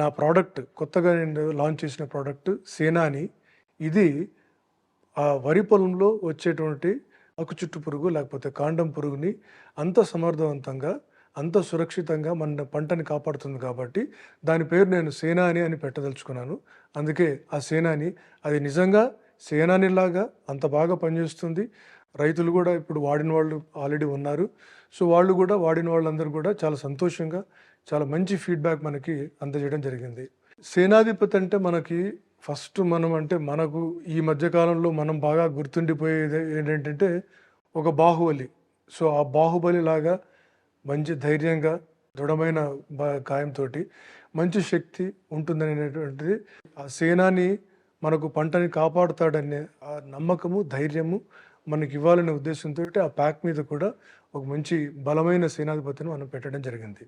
నా ప్రోడక్ట్ కొత్తగా నేను లాంచ్ చేసిన ప్రోడక్ట్ సేనాని ఇది ఆ వరి పొలంలో వచ్చేటువంటి ఆకు చుట్టు పురుగు లేకపోతే కాండం పురుగుని అంత సమర్థవంతంగా అంత సురక్షితంగా మన పంటని కాపాడుతుంది కాబట్టి దాని పేరు నేను సేనాని అని పెట్టదలుచుకున్నాను. అందుకే ఆ సేనాని అది నిజంగా సేనానిలాగా అంత బాగా పనిచేస్తుంది. రైతులు కూడా ఇప్పుడు వాడిన వాళ్ళు ఆల్రెడీ ఉన్నారు. సో వాళ్ళు కూడా వాడిన వాళ్ళందరూ కూడా చాలా సంతోషంగా చాలా మంచి ఫీడ్బ్యాక్ మనకి అందజేయడం జరిగింది. సేనాధిపతి అంటే మనకి ఫస్ట్ మనం అంటే మనకు ఈ మధ్యకాలంలో మనం బాగా గుర్తుండిపోయేది ఏంటంటే ఒక బాహుబలి. సో ఆ బాహుబలి లాగా మంచి ధైర్యంగా దృఢమైన గాయంతో మంచి శక్తి ఉంటుందనేటువంటిది ఆ సేనాని మనకు పంటని కాపాడుతాడనే ఆ నమ్మకము ధైర్యము మనకి ఇవ్వాలనే ఉద్దేశంతో ఆ ప్యాక్ మీద కూడా ఒక మంచి బలమైన సేనాధిపతిని మనం పెట్టడం జరిగింది.